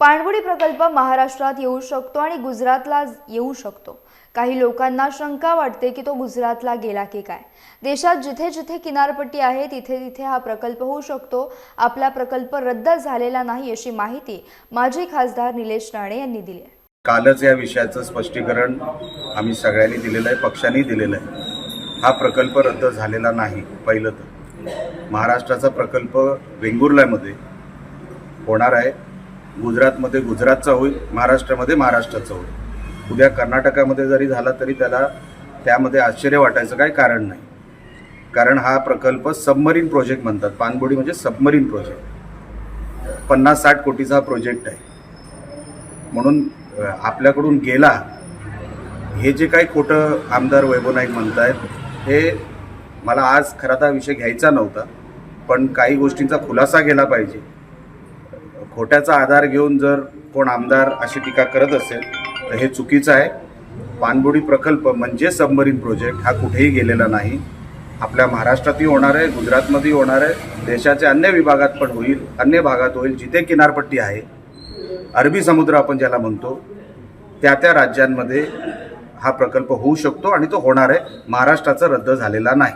पाणबुडी प्रकल्प महाराष्ट्रात येऊ शकतो आणि गुजरातला येऊ शकतो. काही लोकांना शंका वाटते की तो गुजरातला गेला की काय. देशात जिथे जिथे किनारपट्टी आहे तिथे तिथे हा प्रकल्प होऊ शकतो. आपला प्रकल्प रद्द झालेला नाही अशी माहिती माजी खासदार निलेश राणे यांनी दिली आहे. कालच या विषयाचं स्पष्टीकरण आम्ही सगळ्यांनी दिलेलं आहे पक्षांनी दिलेलं आहे. हा प्रकल्प रद्द झालेला नाही पहिलं तर. महाराष्ट्राचा प्रकल्प वेंगुर्ल्यामध्ये होणार आहे. गुजरातमध्ये गुजरातचा होईल महाराष्ट्रामध्ये महाराष्ट्राचा होईल. उद्या कर्नाटकामध्ये जरी झाला तरी त्याला त्यामध्ये आश्चर्य वाटायचं काही कारण नाही. कारण हा प्रकल्प सबमरीन प्रोजेक्ट म्हणतात. पाणबुडी म्हणजे सबमरीन प्रोजेक्ट पन्नास साठ कोटीचा हा प्रोजेक्ट आहे. म्हणून आपल्याकडून गेला. हे जे काही खोटं आमदार वैभव नाईक आहेत हे मला आज खरा तर विषय घ्यायचा नव्हता. पण काही गोष्टींचा खुलासा केला पाहिजे. खोट्याचा आधार घेऊन जर कोण आमदार अशी टीका करत असेल तर हे चुकीचं आहे. पाणबुडी प्रकल्प म्हणजे सबमरीन प्रोजेक्ट हा कुठेही गेलेला नाही. आपल्या महाराष्ट्रातही होणार आहे गुजरातमध्येही होणार आहे देशाच्या अन्य विभागात पण होईल अन्य भागात होईल जिथे किनारपट्टी आहे. अरबी समुद्र आपण ज्याला म्हणतो त्या त्या राज्यांमध्ये हा प्रकल्प होऊ शकतो आणि तो होणार आहे. महाराष्ट्राचा रद्द झालेला नाही.